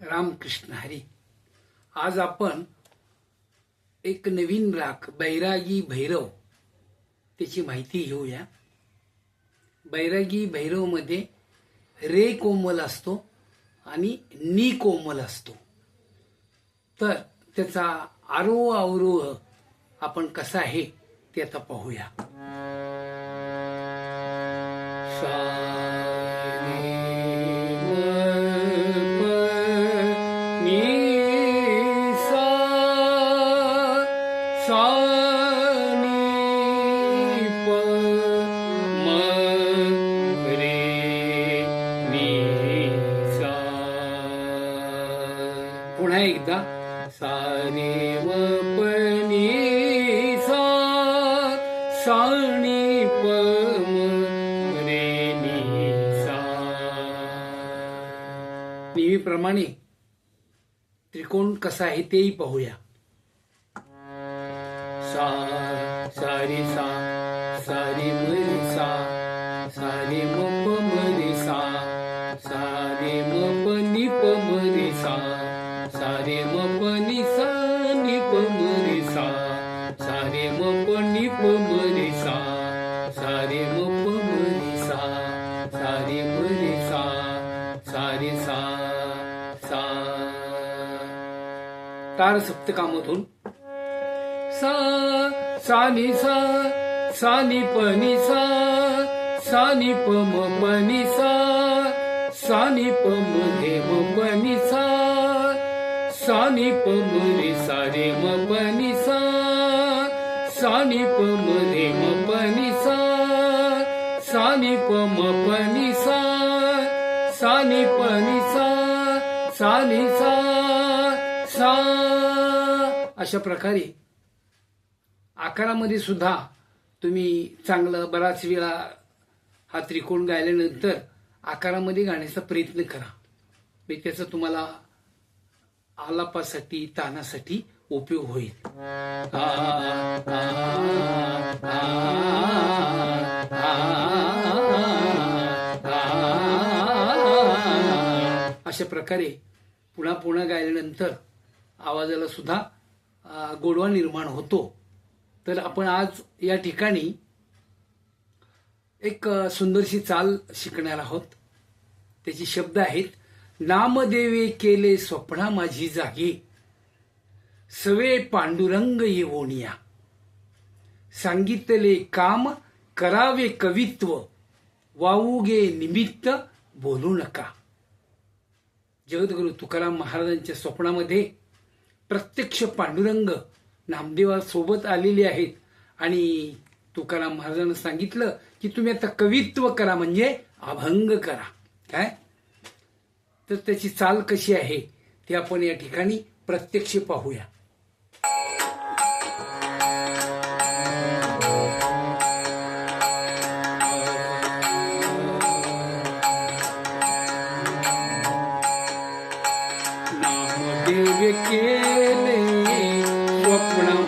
रामकृष्ण हरी. आज आपण एक नवीन राख बैरागी भैरव त्याची माहिती घेऊया. बैरागी भैरवमध्ये रे कोमल असतो आणि नी कोमल असतो. तर त्याचा आरोह अवरोह आपण कसा आहे ते आता पाहूया. पुन्हा एकदा सा रे म प नी रे नेहमीप्रमाणे त्रिकोण कसा आहे तेही पाहूया. सा सारी सा सारी मरी सा सारी म सारे मपनी नि सा नि प सा सारे मपनी प सा सारे म प सा सारे मरे सा सारे सा सा। तार सप्तकामधून सा सानी सा सा नि सा सा पम पनी सा सा पम प म नि सा सा नि सारे म रे सा रे पमरे मपनी नि सा सानी नि म रे सा सानी नि सा सानी सा सा सा अशा प्रकारे आकारामध्ये सुद्धा तुम्ही चांगलं बराच वेळा हा त्रिकोण गायल्यानंतर आकारामध्ये गाण्याचा प्रयत्न करा. मी त्याचा तुम्हाला आलापासाठी तानासाठी उपयोग होईल. अशा प्रकारे पुन्हा पुन्हा गायल्यानंतर आवाजाला सुद्धा गोडवा निर्माण होतो. तर आपण आज या ठिकाणी एक सुंदरशी चाल शिकणार आहोत. त्याची शब्द आहेत नामदेवे केले स्वप्ना माझी जागी. सवे पांडुरंग येवोनिया. सांगितले काम करावे कवित्व. वाऊगे निमित्त बोलू नका. जगद्गुरु तुकाराम महाराजांच्या स्वप्नामध्ये प्रत्यक्ष पांडुरंग नामदेवासोबत आलेले आहेत. आणि तुकाराम महाराजांना सांगितलं की तुम्ही आता कवित्व करा म्हणजे अभंग करा. काय? तर त्याची चाल कशी आहे ते आपण या ठिकाणी प्रत्यक्ष पाहूया. नामदेव केले स्वप्न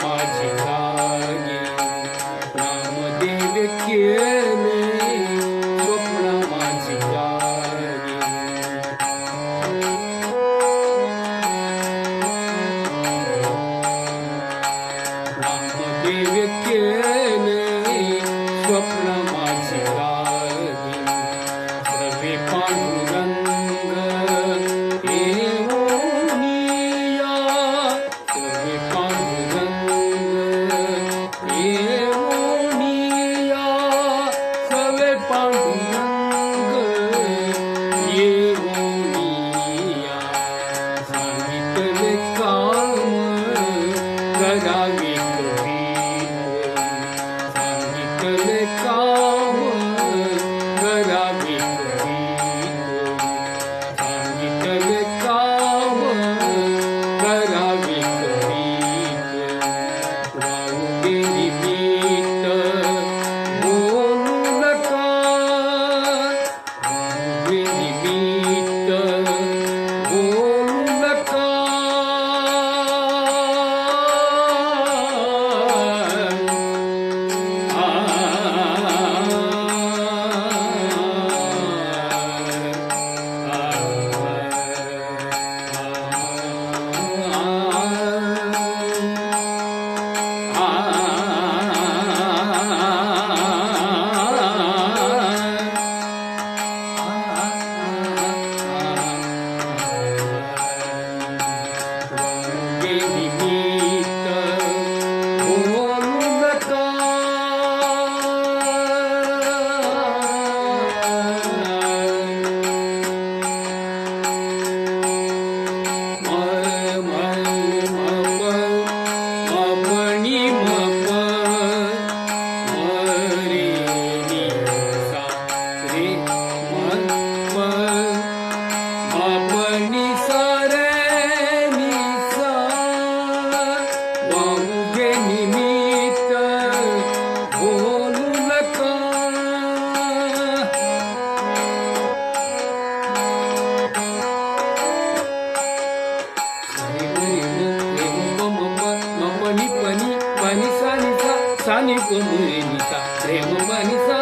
Tengo manisa,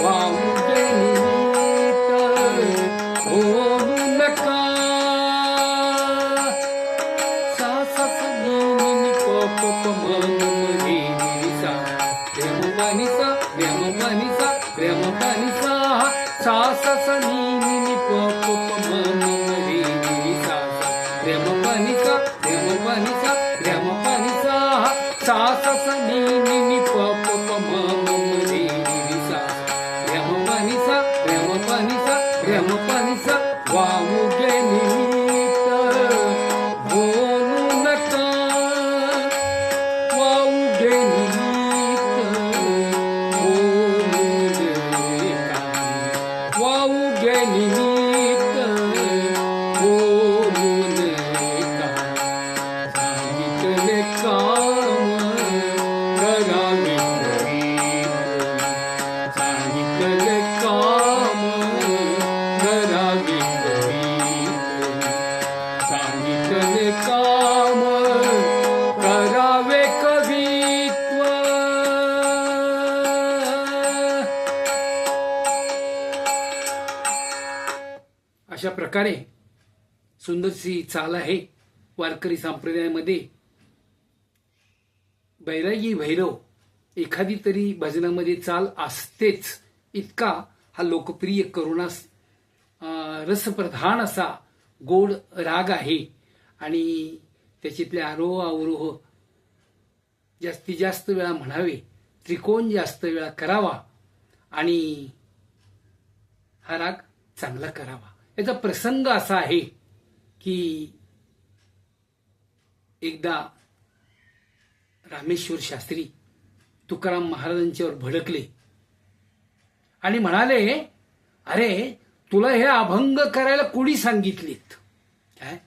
oh sa sa ni ni ni ni sa. Sa sa sa अशा प्रकारे सुंदरशी चाल आहे वारकरी संप्रदायामध्ये. बैरागी भैरव एखादी तरी भजनामध्ये चाल असतेच इतका हा लोकप्रिय करुणास रसप्रधान असा गोड राग आहे. आणि त्याच्यातले आरोह अवरोह जास्तीत जास्त वेळा म्हणावे त्रिकोण जास्त वेळा करावा आणि हा राग चांगला करावा. याचा प्रसंग असा आहे की एकदा रामेश्वर शास्त्री तुकाराम महाराजांच्यावर भडकले आणि म्हणाले अरे तुला हे अभंग करायला कोणी सांगितलेत? काय?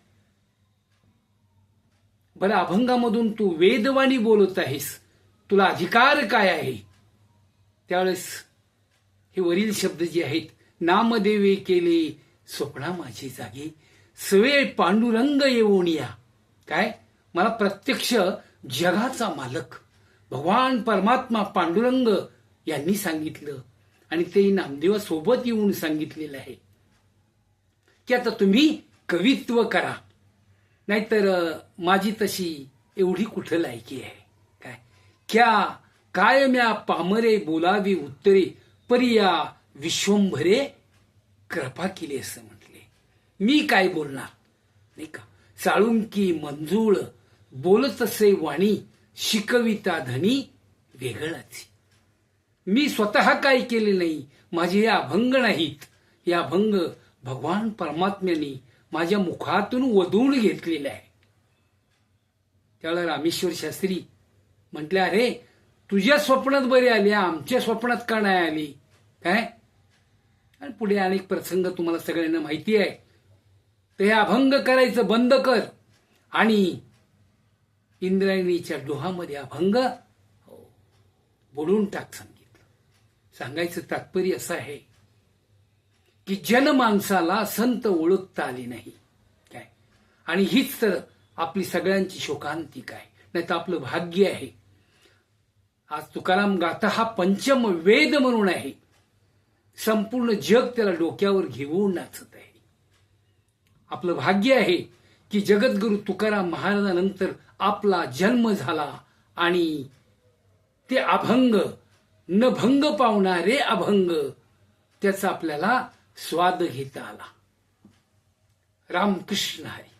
बरं अभंगामधून तू वेदवाणी बोलत आहेस. तुला अधिकार काय आहे? त्यावेळेस हे वरील शब्द जे आहेत नामदेवे केले स्वप्ना माझी जागी स्वे पांडुरंग येवोनिया काय? मला प्रत्यक्ष जगाचा मालक भगवान परमात्मा पांडुरंग यांनी सांगितलं. आणि ते नामदेवासोबत येऊन सांगितलेलं आहे. की आता तुम्ही कवित्व करा. नाहीतर माझी तशी एवढी कुठं लायकी आहे? काय? क्या काय म्या पामरे बोलावी उत्तरे परिया विश्वंभरे कृपा केली असं म्हटले. मी काय बोलणार? नाही का? साळुंकी मंजूळ बोलत असे वाणी शिकविता धनी वेगळाच. मी स्वतः काय केले नाही? माझे हे अभंग नाहीत. हे अभंग भगवान परमात्म्याने माझ्या मुखातून वधून घेतलेले आहे. त्यावेळेला रामेश्वर शास्त्री म्हटले अरे तुझ्या स्वप्नात बरी आली आमच्या स्वप्नात का नाही आली? काय? आणि पुढे अनेक प्रसंग तुम्हाला सगळ्यांना माहिती आहे. तर हे अभंग करायचं बंद कर. आणि इंद्रायणीच्या डोहामध्ये अभंग हो, बुडून टाक सांगितलं. सांगायचं तात्पर्य असं आहे की जनमानसाला संत ओळखता आली नाही. काय? आणि हीच तर आपली सगळ्यांची शोकांतिक आहे नाही तर आपलं भाग्य आहे. आज तुकाराम गाथा हा पंचम वेद म्हणून आहे. संपूर्ण जग त्याला डोक्यावर घेऊन नाचत आहे. आपलं भाग्य आहे की जगद्गुरु तुकाराम महाराजानंतर आपला जन्म झाला आणि ते अभंग न भंग पावणारे अभंग त्याचा आपल्याला स्वाद घेता आला. रामकृष्ण हरी.